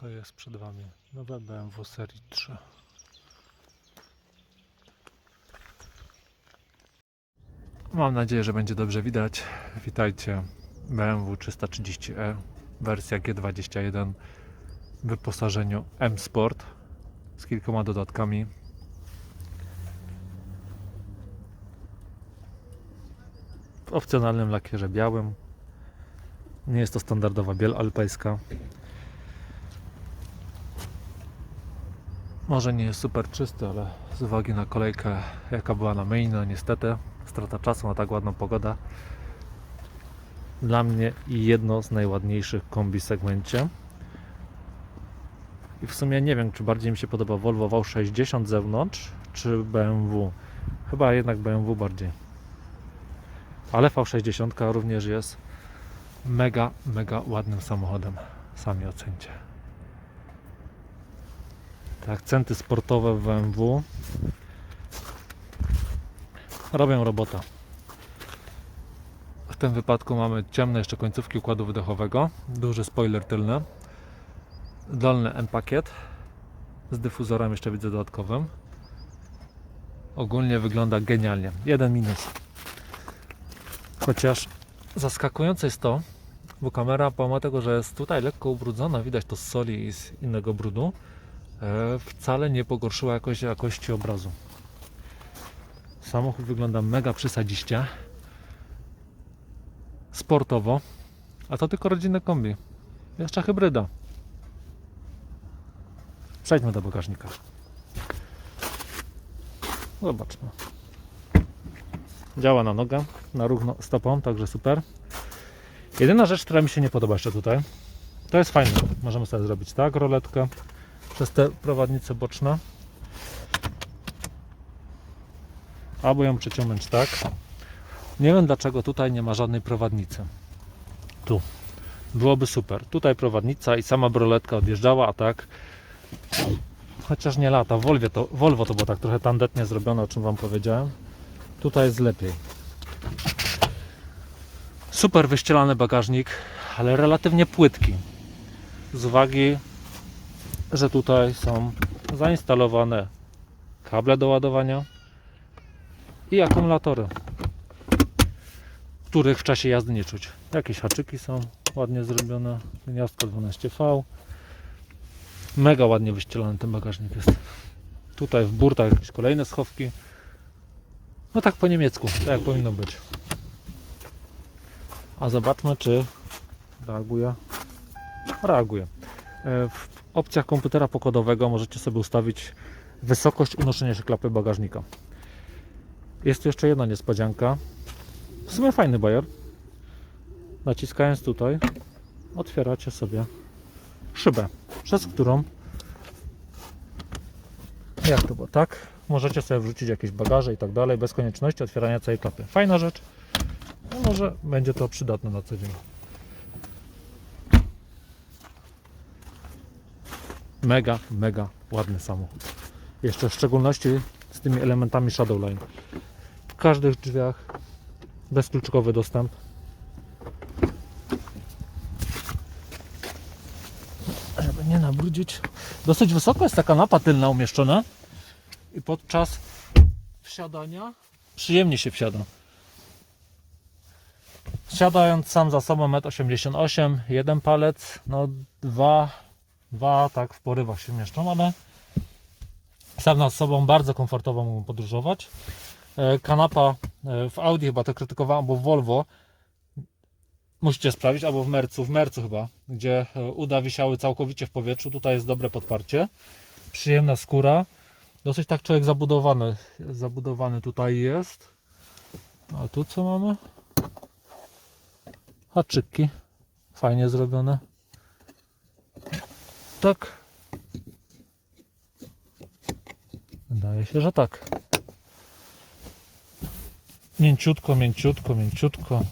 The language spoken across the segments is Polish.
To jest przed Wami nowe BMW serii 3. Mam nadzieję, że będzie dobrze widać. Witajcie BMW 330e wersja G21 w wyposażeniu M Sport z kilkoma dodatkami. W opcjonalnym lakierze białym. Nie jest to standardowa biel alpejska. Może nie jest super czysty, ale z uwagi na kolejkę, jaka była na main, no niestety strata czasu na tak ładną pogodę. Dla mnie jedno z najładniejszych kombi w segmencie. I w sumie nie wiem, czy bardziej mi się podoba Volvo V60 z zewnątrz, czy BMW. Chyba jednak BMW bardziej. Ale V60 również jest mega, mega ładnym samochodem. Sami ocencie. Te akcenty sportowe w BMW robią robota. W tym wypadku mamy ciemne jeszcze końcówki układu wydechowego, duży spoiler tylny, dolny M-pakiet z dyfuzorem jeszcze widzę dodatkowym. Ogólnie wygląda genialnie. Jeden minus. Chociaż zaskakujące jest to, bo kamera pomimo tego, że jest tutaj lekko ubrudzona, widać to z soli i z innego brudu, wcale nie pogorszyła jakoś jakości obrazu. Samochód wygląda mega przysadziście. Sportowo. A to tylko rodzinne kombi. Jeszcze hybryda. Przejdźmy do bagażnika. Zobaczmy. Działa na nogę, na równo stopą, także super. Jedyna rzecz, która mi się nie podoba jeszcze tutaj, to jest fajne. Możemy sobie zrobić tak, roletkę przez te prowadnice boczne. Albo ją przeciągnąć tak. Nie wiem dlaczego tutaj nie ma żadnej prowadnicy. Tu. Byłoby super. Tutaj prowadnica i sama broletka odjeżdżała, a tak. Chociaż nie lata. Volvo to, Volvo to było tak trochę tandetnie zrobione, o czym Wam powiedziałem. Tutaj jest lepiej. Super wyścielany bagażnik, ale relatywnie płytki. Z uwagi, że tutaj są zainstalowane kable do ładowania i akumulatory, których w czasie jazdy nie czuć. Jakieś haczyki są ładnie zrobione, gniazdko 12V. Mega ładnie wyścielony ten bagażnik jest. Tutaj w burtach jakieś kolejne schowki. No tak po niemiecku, tak jak powinno być. A zobaczmy, czy reaguje. Reaguje. E, W opcjach komputera pokładowego możecie sobie ustawić wysokość unoszenia się klapy bagażnika. Jest tu jeszcze jedna niespodzianka. W sumie fajny bajer. Naciskając tutaj, otwieracie sobie szybę, przez którą jak to było, tak? Możecie sobie wrzucić jakieś bagaże i tak dalej, bez konieczności otwierania całej klapy. Fajna rzecz. No może będzie to przydatne na co dzień. Mega, mega ładny samochód. Jeszcze w szczególności z tymi elementami Shadowline. W każdych drzwiach bezkluczkowy dostęp. Żeby nie nabrudzić. Dosyć wysoko jest ta kanapa tylna umieszczona i podczas wsiadania przyjemnie się wsiada. Siadając sam za sobą 1,88 m, jeden palec, no dwa, dwa tak w porywach się mieszczą, ale sam nad sobą bardzo komfortowo mogą podróżować. E, Kanapa e, w Audi chyba to krytykowałem, albo w Volvo musicie sprawdzić, albo w Mercu, w Mercu chyba, gdzie e, uda wisiały całkowicie w powietrzu. Tutaj jest dobre podparcie, przyjemna skóra. Dosyć tak człowiek zabudowany, zabudowany tutaj jest. A tu co mamy? Haczyki. Fajnie zrobione. Tak. Wydaje się, że tak. Mięciutko, mięciutko, mięciutko.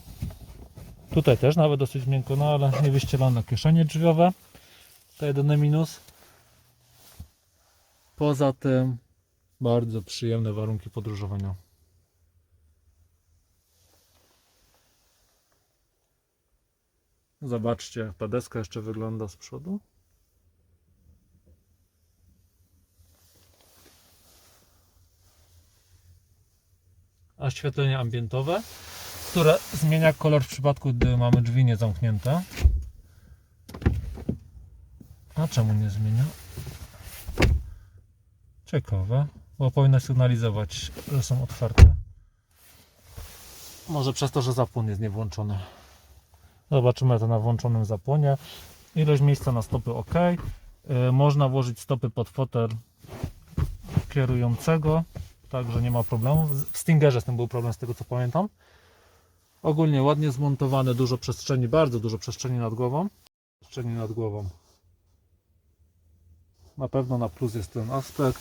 Tutaj też nawet dosyć miękko, no ale nie wyścielone kieszenie drzwiowe. To jedyny minus. Poza tym bardzo przyjemne warunki podróżowania. Zobaczcie, ta deska jeszcze wygląda z przodu. Oświetlenie ambientowe, które zmienia kolor w przypadku, gdy mamy drzwi niezamknięte. A czemu nie zmienia? Ciekawe, bo powinno sygnalizować, że są otwarte. Może przez to, że zapłon jest niewłączony. Zobaczymy to na włączonym zapłonie. Ilość miejsca na stopy ok. Yy, Można włożyć stopy pod fotel kierującego, także nie ma problemu. W Stingerze z tym był problem, z tego co pamiętam. Ogólnie ładnie zmontowane, dużo przestrzeni, bardzo dużo przestrzeni nad głową. Przestrzeni nad głową. Na pewno na plus jest ten aspekt.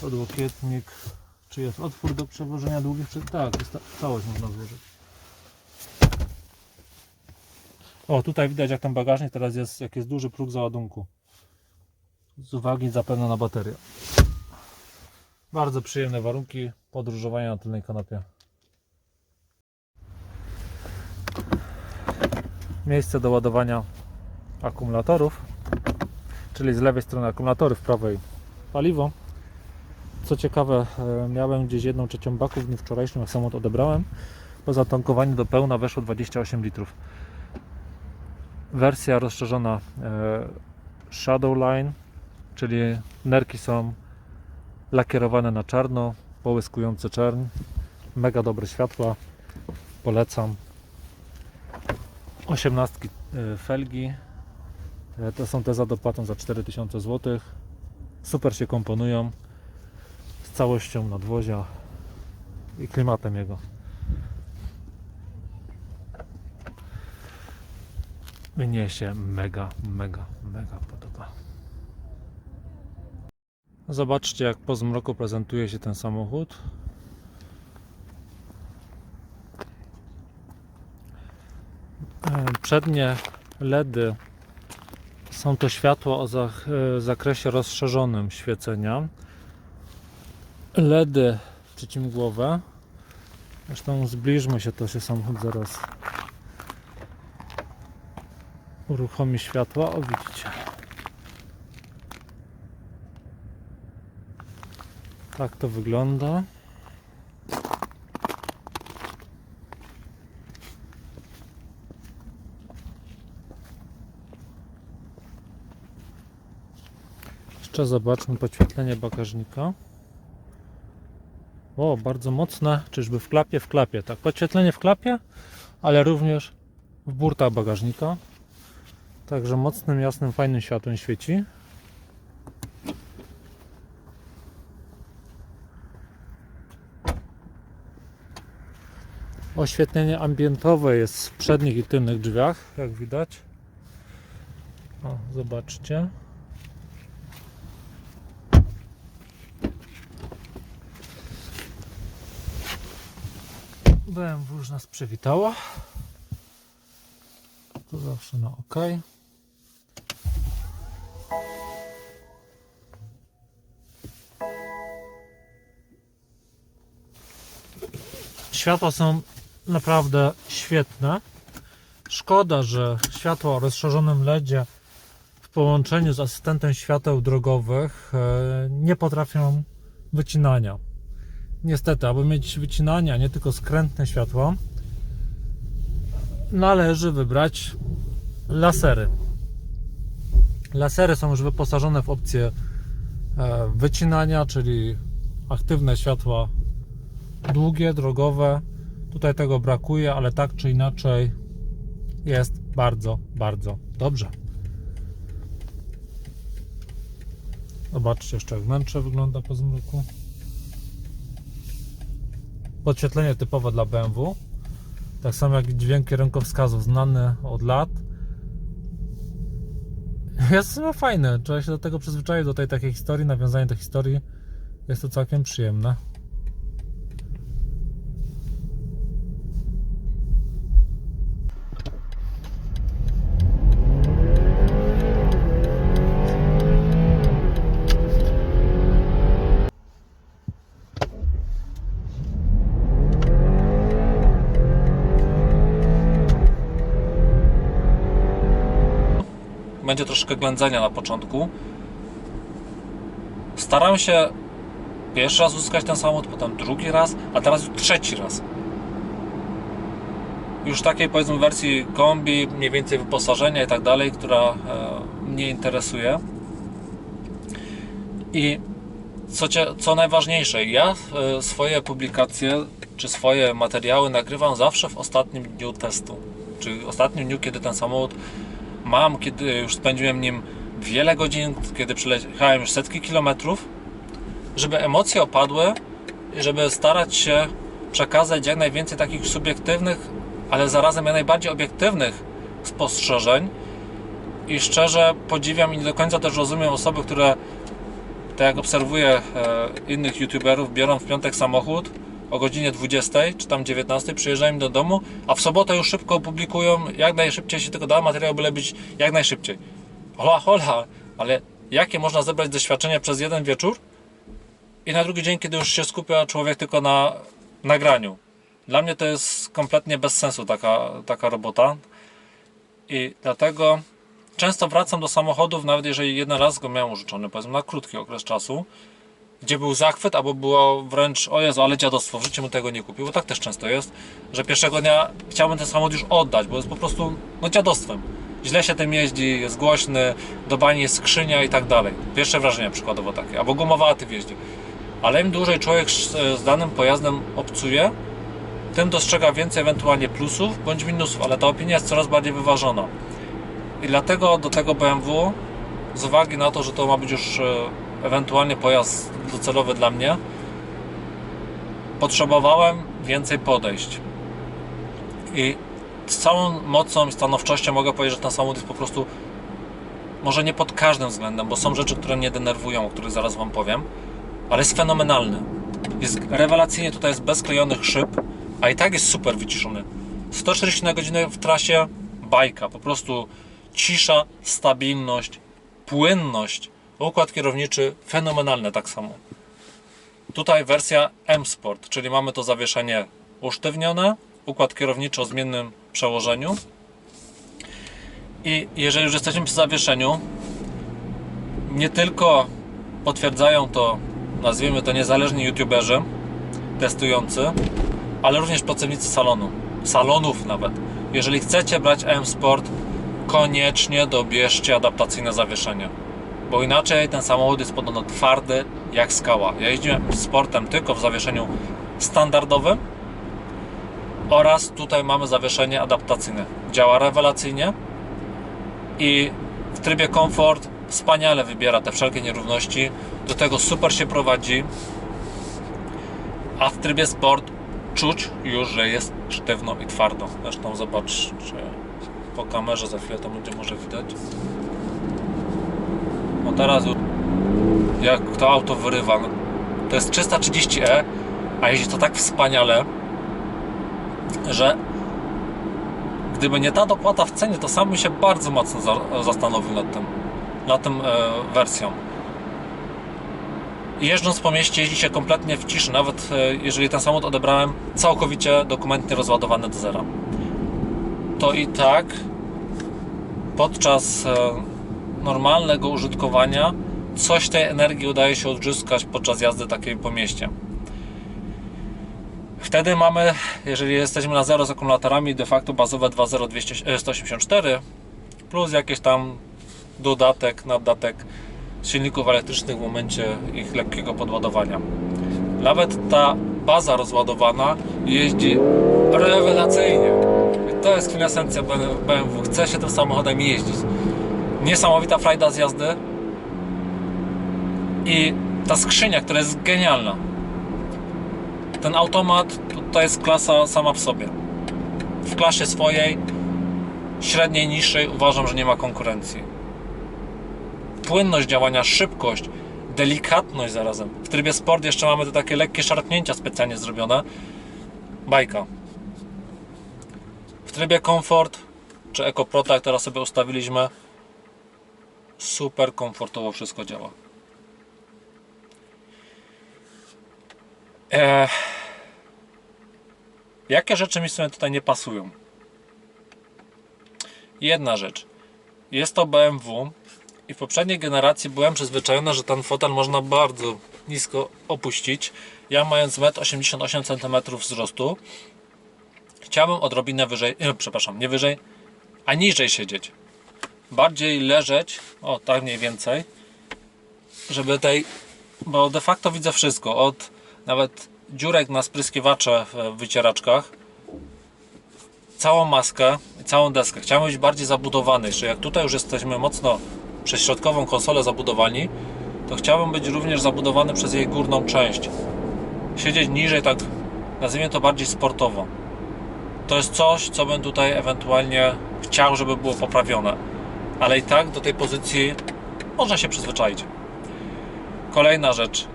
Podłokietnik. Czy jest otwór do przewożenia długich? Czy... Tak, jest ta... całość można złożyć. O, tutaj widać jak ten bagażnik teraz jest, jak jest duży próg załadunku. Z uwagi zapewne na baterię. Bardzo przyjemne warunki podróżowania na tylnej kanapie. Miejsce do ładowania akumulatorów, czyli z lewej strony akumulatory, w prawej paliwo. Co ciekawe, e, miałem gdzieś jedną trzecią baku w dniu wczorajszym, jak samochód odebrałem. Po zatankowaniu do pełna weszło 28 litrów. Wersja rozszerzona e, Shadowline, czyli nerki są lakierowane na czarno, połyskujące czerń. Mega dobre światła, polecam. 18 e, felgi. E, To są te za dopłatą za 4000 zł. Super się komponują z całością nadwozia i klimatem jego. Mnie się mega, mega, mega podoba. Zobaczcie, jak po zmroku prezentuje się ten samochód. E, Przednie LEDy są to światła o e, zakresie rozszerzonym świecenia. LEDy przeciwmgłowe. Zresztą zbliżmy się, to się samochód zaraz uruchomi światła. O, widzicie. Tak to wygląda. Jeszcze zobaczmy podświetlenie bagażnika. O, bardzo mocne. Czyżby w klapie? W klapie. Tak, podświetlenie w klapie, ale również w burtach bagażnika. Także mocnym, jasnym, fajnym światłem świeci. Oświetlenie ambientowe jest w przednich i tylnych drzwiach, jak widać. O, zobaczcie. BMW już nas przywitała. To zawsze na OK. Światła są naprawdę świetne. Szkoda, że światła o rozszerzonym LEDzie w połączeniu z asystentem świateł drogowych e, nie potrafią wycinania. Niestety, aby mieć wycinania, nie tylko skrętne światła, należy wybrać lasery. Lasery są już wyposażone w opcję e, wycinania, czyli aktywne światła długie, drogowe. Tutaj tego brakuje, ale tak czy inaczej jest bardzo, bardzo dobrze. Zobaczcie jeszcze jak wnętrze wygląda po zmroku. Podświetlenie typowe dla BMW. Tak samo jak dźwięk kierunkowskazów znany od lat. Jest sumie fajne. Trzeba się do tego przyzwyczaić, do tej takiej historii, nawiązanie do historii. Jest to całkiem przyjemne. Troszkę ględzenia na początku. Staram się pierwszy raz uzyskać ten samochód, potem drugi raz, a teraz już trzeci raz. Już takiej powiedzmy wersji kombi, mniej więcej wyposażenia i tak dalej, która e, mnie interesuje. I co, co najważniejsze, ja e, swoje publikacje czy swoje materiały nagrywam zawsze w ostatnim dniu testu. Czyli ostatnim dniu, kiedy ten samochód mam, kiedy już spędziłem nim wiele godzin, kiedy przejechałem już setki kilometrów, żeby emocje opadły i żeby starać się przekazać jak najwięcej takich subiektywnych, ale zarazem jak najbardziej obiektywnych spostrzeżeń. I szczerze podziwiam i nie do końca też rozumiem osoby, które tak jak obserwuję e, innych youtuberów, biorą w piątek samochód o godzinie 20 czy tam 19, przyjeżdżają do domu, a w sobotę już szybko opublikują, jak najszybciej się tylko da, materiał byle być jak najszybciej. Hola, hola, ale jakie można zebrać doświadczenia przez jeden wieczór i na drugi dzień, kiedy już się skupia człowiek tylko na nagraniu. Dla mnie to jest kompletnie bez sensu taka, taka robota i dlatego często wracam do samochodów, nawet jeżeli jeden raz go miałem użyczony, powiedzmy na krótki okres czasu, gdzie był zachwyt, albo było wręcz, o Jezu, ale dziadostwo, w życiu mu tego nie kupił, bo tak też często jest, że pierwszego dnia chciałbym ten samochód już oddać, bo jest po prostu, no dziadostwem. Źle się tym jeździ, jest głośny, do bani jest skrzynia i tak dalej. Pierwsze wrażenie przykładowo takie, albo gumowaty jeździ. Ale im dłużej człowiek z danym pojazdem obcuje, tym dostrzega więcej ewentualnie plusów bądź minusów, ale ta opinia jest coraz bardziej wyważona. I dlatego do tego BMW, z uwagi na to, że to ma być już e, ewentualnie pojazd docelowy dla mnie, potrzebowałem więcej podejść. I z całą mocą i stanowczością mogę powiedzieć, że ten samochód jest po prostu może nie pod każdym względem, bo są rzeczy, które mnie denerwują, o których zaraz Wam powiem, ale jest fenomenalny. Jest rewelacyjnie tutaj jest bez klejonych szyb, a i tak jest super wyciszony. 140 na godzinę w trasie bajka, po prostu cisza, stabilność, płynność. Układ kierowniczy fenomenalny tak samo. Tutaj wersja M Sport, czyli mamy to zawieszenie usztywnione, układ kierowniczy o zmiennym przełożeniu. I jeżeli już jesteśmy przy zawieszeniu, nie tylko potwierdzają to, nazwijmy to niezależni youtuberzy testujący, ale również pracownicy salonu, salonów nawet. Jeżeli chcecie brać M Sport, koniecznie dobierzcie adaptacyjne zawieszenie, bo inaczej ten samochód jest podobno twardy jak skała. Ja jeździłem sportem tylko w zawieszeniu standardowym oraz tutaj mamy zawieszenie adaptacyjne. Działa rewelacyjnie i w trybie komfort wspaniale wybiera te wszelkie nierówności. Do tego super się prowadzi, a w trybie sport czuć już, że jest sztywno i twardo. Zresztą zobacz, czy po kamerze za chwilę to będzie może widać. No teraz jak to auto wyrywa, no, to jest 330e, a jeździ to tak wspaniale, że gdyby nie ta dopłata w cenie, to sam bym się bardzo mocno za, zastanowił nad tym, nad tym e, wersją. Jeżdżąc po mieście jeździ się kompletnie w ciszy, nawet e, jeżeli ten samochód odebrałem całkowicie dokumentnie rozładowany do zera. To i tak podczas e, normalnego użytkowania coś tej energii udaje się odzyskać podczas jazdy takiej po mieście. Wtedy mamy, jeżeli jesteśmy na zero z akumulatorami, de facto bazowe 2.0 184 plus jakieś tam dodatek, naddatek silników elektrycznych w momencie ich lekkiego podładowania. Nawet ta baza rozładowana jeździ rewelacyjnie. I to jest kwintesencja BMW. Chce się tym samochodem jeździć. Niesamowita frajda z jazdy i ta skrzynia, która jest genialna. Ten automat to jest klasa sama w sobie. W klasie swojej, średniej, niższej uważam, że nie ma konkurencji. Płynność działania, szybkość, delikatność zarazem. W trybie sport jeszcze mamy te takie lekkie szarpnięcia specjalnie zrobione. Bajka. W trybie komfort czy EcoProta, jak teraz sobie ustawiliśmy, super komfortowo wszystko działa. Eee, jakie rzeczy mi sobie tutaj nie pasują? Jedna rzecz. Jest to BMW i w poprzedniej generacji byłem przyzwyczajony, że ten fotel można bardzo nisko opuścić. Ja mając 1,88 cm wzrostu, chciałbym odrobinę wyżej, e, przepraszam, nie wyżej, a niżej siedzieć. Bardziej leżeć, o tak mniej więcej, żeby tej, bo de facto widzę wszystko, od nawet dziurek na spryskiewacze w wycieraczkach, całą maskę i całą deskę. Chciałem być bardziej zabudowany, jeszcze jak tutaj już jesteśmy mocno przez środkową konsolę zabudowani, to chciałbym być również zabudowany przez jej górną część. Siedzieć niżej, tak nazwijmy to bardziej sportowo. To jest coś, co bym tutaj ewentualnie chciał, żeby było poprawione. Ale i tak do tej pozycji można się przyzwyczaić. Kolejna rzecz.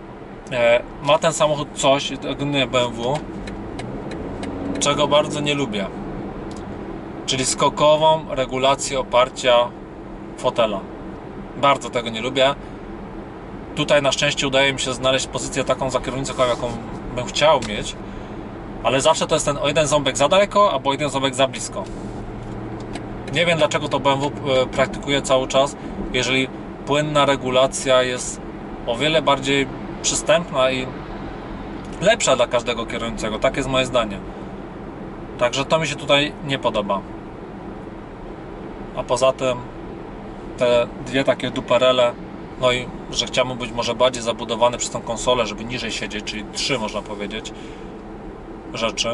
E, ma ten samochód coś, ogólnie BMW, czego bardzo nie lubię. Czyli skokową regulację oparcia fotela. Bardzo tego nie lubię. Tutaj na szczęście udaje mi się znaleźć pozycję taką za kierownicą, jaką bym chciał mieć, ale zawsze to jest ten o jeden ząbek za daleko, albo jeden ząbek za blisko. Nie wiem dlaczego to BMW e, praktykuje cały czas, jeżeli płynna regulacja jest o wiele bardziej przystępna i lepsza dla każdego kierującego. Tak jest moje zdanie. Także to mi się tutaj nie podoba. A poza tym te dwie takie duperele, no i że chciałbym być może bardziej zabudowany przez tą konsolę, żeby niżej siedzieć, czyli trzy można powiedzieć rzeczy.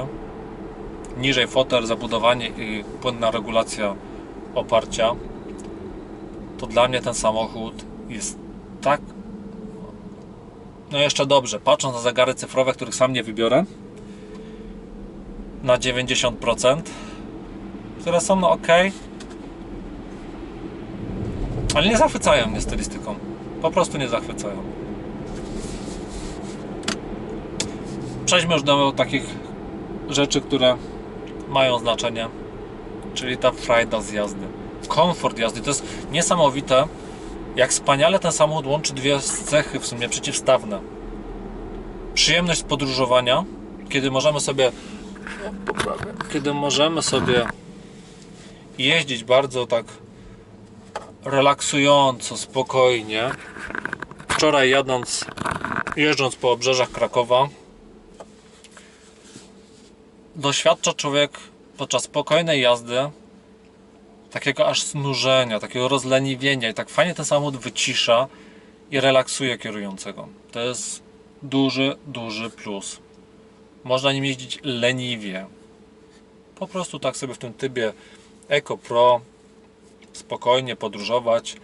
Niżej fotel, zabudowanie i płynna regulacja oparcia. To dla mnie ten samochód jest tak no jeszcze dobrze, patrząc na zegary cyfrowe, których sam nie wybiorę na 90% które są no ok ale nie zachwycają mnie stylistyką. Po prostu nie zachwycają. Przejdźmy już do takich rzeczy, które mają znaczenie. Czyli ta frajda z jazdy. Komfort jazdy, to jest niesamowite jak wspaniale ten samochód łączy dwie cechy w sumie przeciwstawne. Przyjemność podróżowania kiedy możemy sobie kiedy możemy sobie jeździć bardzo tak relaksująco, spokojnie. Wczoraj jadąc, jeżdżąc po obrzeżach Krakowa, doświadcza człowiek podczas spokojnej jazdy takiego aż znużenia, takiego rozleniwienia i tak fajnie ten samochód wycisza i relaksuje kierującego. To jest duży, duży plus. Można nim jeździć leniwie. Po prostu tak sobie w tym tybie Eco Pro spokojnie podróżować.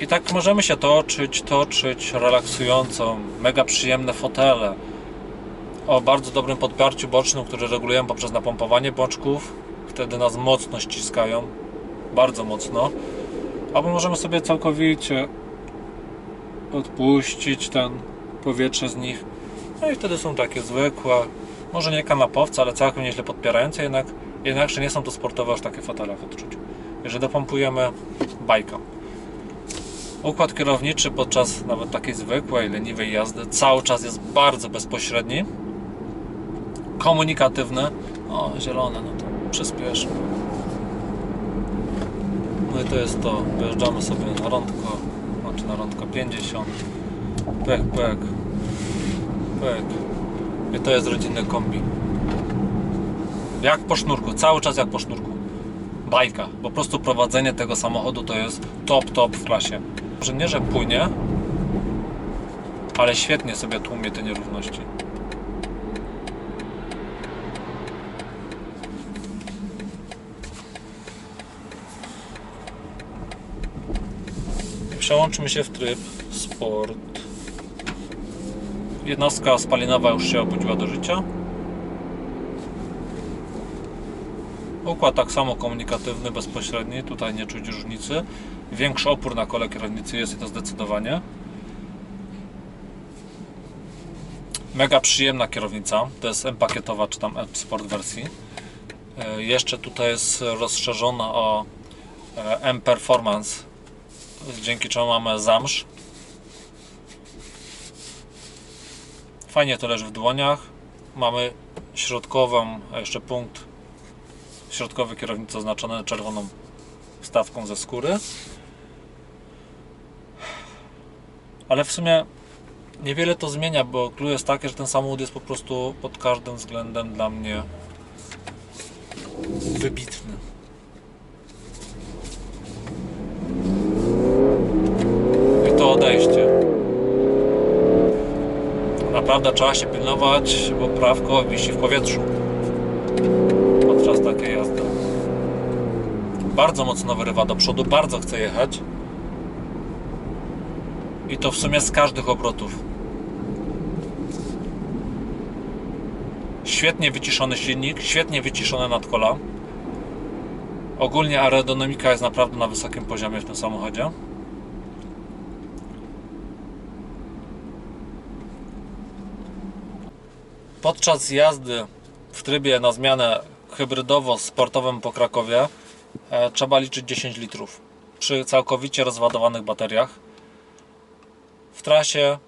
I tak możemy się toczyć, toczyć relaksująco. Mega przyjemne fotele. O bardzo dobrym podparciu bocznym, które regulujemy poprzez napompowanie boczków. Wtedy nas mocno ściskają. Bardzo mocno. Albo możemy sobie całkowicie odpuścić ten powietrze z nich. No i wtedy są takie zwykłe, może nie kanapowce, ale całkiem nieźle podpierające, jednak jednakże nie są to sportowe aż takie fotele w odczuciu. Jeżeli dopompujemy bajka. Układ kierowniczy podczas nawet takiej zwykłej, leniwej jazdy cały czas jest bardzo bezpośredni, komunikatywny. O, zielone, no to przyspieszmy. No i to jest to. Wyjeżdżamy sobie na rądko, znaczy na rądko 50. Pek, pek. Pek. I to jest rodzinne kombi. Jak po sznurku, cały czas jak po sznurku. Bajka. Po prostu prowadzenie tego samochodu to jest top, top w klasie. Że nie, że płynie, ale świetnie sobie tłumie te nierówności. Przełączmy się w tryb Sport. Jednostka spalinowa już się obudziła do życia. Układ tak samo komunikatywny, bezpośredni, tutaj nie czuć różnicy. Większy opór na kole kierownicy jest i to zdecydowanie. Mega przyjemna kierownica, to jest M-pakietowa czy tam M-Sport wersji. E, Jeszcze tutaj jest rozszerzona o e, M-Performance, dzięki czemu mamy zamsz. Fajnie to leży w dłoniach. Mamy środkową, a jeszcze punkt środkowy kierownicy oznaczony czerwoną wstawką ze skóry. Ale w sumie Niewiele to zmienia, bo clue jest takie, że ten samochód jest po prostu pod każdym względem dla mnie wybitny. I to odejście. Naprawdę trzeba się pilnować, bo prawko wisi w powietrzu podczas takiej jazdy. Bardzo mocno wyrywa do przodu, bardzo chce jechać. I to w sumie z każdych obrotów. Świetnie wyciszony silnik, świetnie wyciszone nadkola. Ogólnie aerodynamika jest naprawdę na wysokim poziomie w tym samochodzie. Podczas jazdy w trybie na zmianę hybrydowo-sportowym po Krakowie e, trzeba liczyć 10 litrów przy całkowicie rozładowanych bateriach. W trasie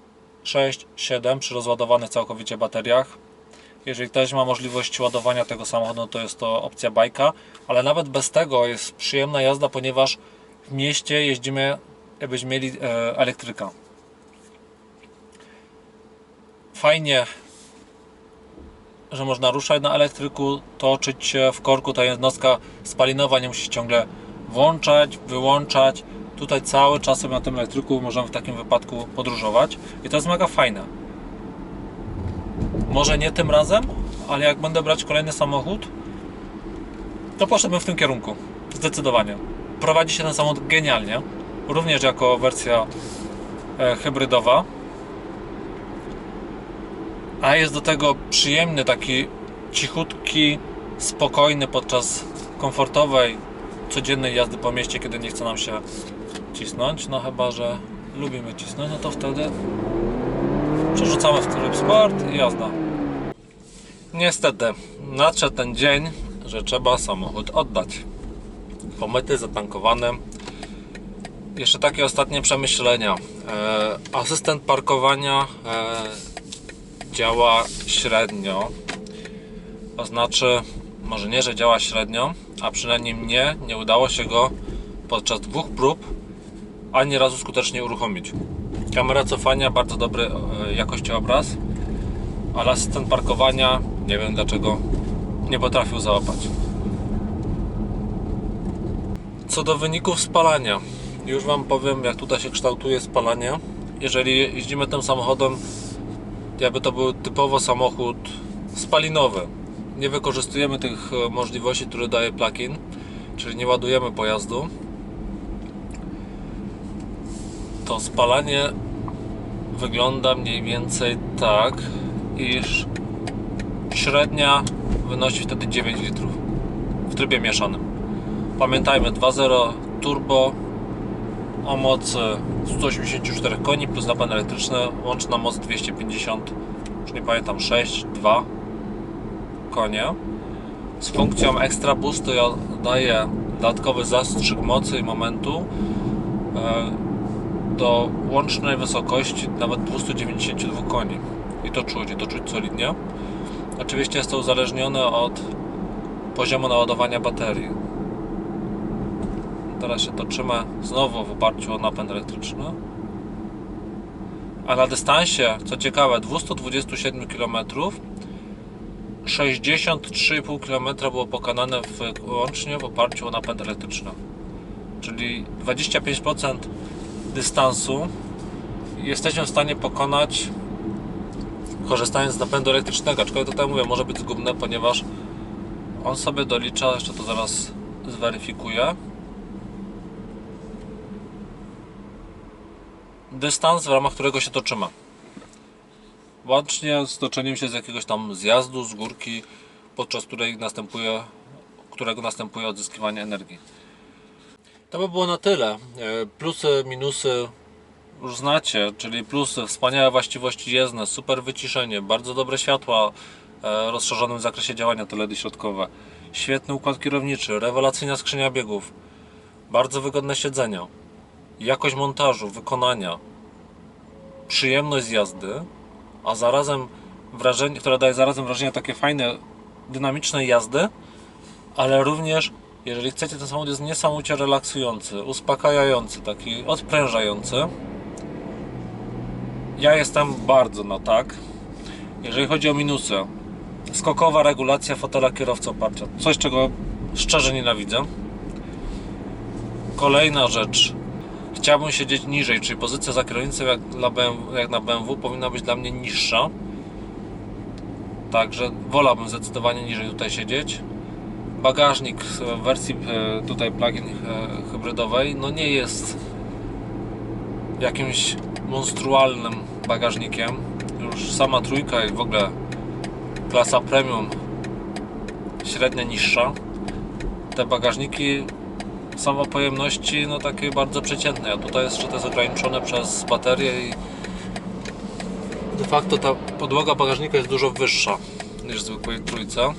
6-7 przy rozładowanych całkowicie bateriach. Jeżeli ktoś ma możliwość ładowania tego samochodu, to jest to opcja bajka, ale nawet bez tego jest przyjemna jazda, ponieważ w mieście jeździmy, jakbyśmy mieli e, elektryka. Fajnie, że można ruszać na elektryku, toczyć w korku, ta jednostka spalinowa nie musi ciągle włączać, wyłączać. Tutaj cały czas na tym elektryku możemy w takim wypadku podróżować i to jest mega fajne. Może nie tym razem, ale jak będę brać kolejny samochód, to poszedłbym w tym kierunku. Zdecydowanie. Prowadzi się ten samochód genialnie. Również jako wersja e, hybrydowa. A jest do tego przyjemny, taki cichutki, spokojny podczas komfortowej, codziennej jazdy po mieście, kiedy nie chce nam się cisnąć. No chyba, że lubimy cisnąć, no to wtedy przerzucamy w tryb sport i jazda. Niestety, nadszedł ten dzień, że trzeba samochód oddać. Pomyty, zatankowany. Jeszcze takie ostatnie przemyślenia. E, asystent parkowania e, działa średnio. To znaczy, może nie, że działa średnio, a przynajmniej mnie nie udało się go podczas dwóch prób ani razu skutecznie uruchomić. Kamera cofania, bardzo dobry e, jakości obraz, ale asystent parkowania, nie wiem dlaczego, nie potrafił załapać. Co do wyników spalania, już Wam powiem, jak tutaj się kształtuje spalanie. Jeżeli jeździmy tym samochodem, jakby to był typowo samochód spalinowy. Nie wykorzystujemy tych e, możliwości, które daje plug-in, czyli nie ładujemy pojazdu. To spalanie wygląda mniej więcej tak, iż średnia wynosi wtedy 9 litrów w trybie mieszanym. Pamiętajmy 2.0 turbo o mocy 184 koni plus napęd elektryczny, łączna moc 250, już nie pamiętam 6, 2 konie. Z funkcją Extra Boost ja daję dodatkowy zastrzyk mocy i momentu e, do łącznej wysokości nawet 292 koni. I to czuć, i to czuć solidnie. Oczywiście jest to uzależnione od poziomu naładowania baterii. Teraz się toczymy znowu w oparciu o napęd elektryczny. A na dystansie, co ciekawe, 227 km 63,5 km było pokonane w, łącznie w oparciu o napęd elektryczny. Czyli 25% dystansu jesteśmy w stanie pokonać korzystając z napędu elektrycznego. Aczkolwiek tutaj mówię, może być zgubne, ponieważ on sobie dolicza, jeszcze to zaraz zweryfikuję. Dystans, w ramach którego się toczymy. Łącznie z toczeniem się z jakiegoś tam zjazdu, z górki, podczas której następuje, którego następuje odzyskiwanie energii. To by było na tyle. E, Plusy, minusy już znacie, czyli plusy, wspaniałe właściwości jezdne, super wyciszenie, bardzo dobre światła e, rozszerzonym zakresie działania to LEDy środkowe, świetny układ kierowniczy, rewelacyjna skrzynia biegów, bardzo wygodne siedzenia, jakość montażu, wykonania, przyjemność z jazdy, a zarazem wrażenie, która daje zarazem wrażenie takie fajne, dynamicznej jazdy, ale również jeżeli chcecie, ten samochód jest niesamowicie relaksujący, uspokajający, taki odprężający. Ja jestem bardzo na tak. Jeżeli chodzi o minusy, skokowa regulacja fotela kierowcy oparcia. Coś, czego szczerze nienawidzę. Kolejna rzecz. Chciałbym siedzieć niżej, czyli pozycja za kierownicą jak, BMW, jak na BMW powinna być dla mnie niższa. Także wolałbym zdecydowanie niżej tutaj siedzieć. Bagażnik w wersji e, tutaj plug-in e, hybrydowej no nie jest jakimś monstrualnym bagażnikiem. Już sama trójka i w ogóle klasa premium średnia niższa. Te bagażniki są o pojemności no takiej bardzo przeciętnej, a tutaj jeszcze to jest ograniczone przez baterię i de facto ta podłoga bagażnika jest dużo wyższa niż zwykłej trójce.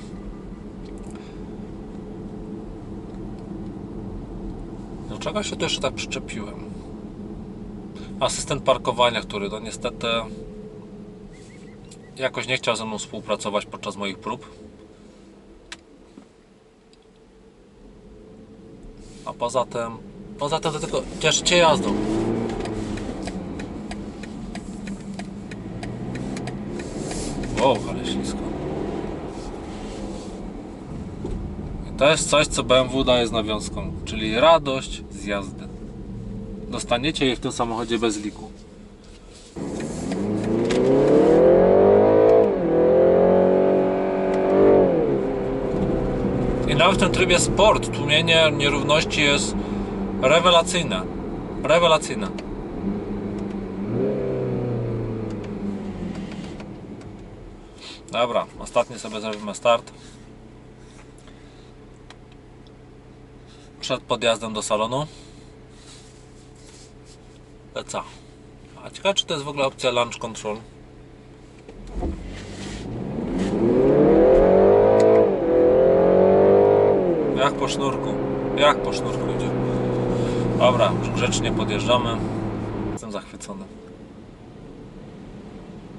Dlaczego się tu jeszcze tak przyczepiłem? Asystent parkowania, który no niestety jakoś nie chciał ze mną współpracować podczas moich prób. A poza tym, poza tym to tylko cieszycie jazdą. Wow, ale ślisko. I to jest coś, co BMW daje z nawiązką, czyli radość z jazdy. Dostaniecie je w tym samochodzie bez liku. Nawet w tym trybie sport tłumienie nierówności jest rewelacyjne. Rewelacyjne. Dobra, ostatni sobie zrobimy start. Przed podjazdem do salonu. Leca. A ciekawe czy to jest w ogóle opcja launch control. Jak po sznurku. Jak po sznurku idzie. Dobra, już grzecznie podjeżdżamy. Jestem zachwycony.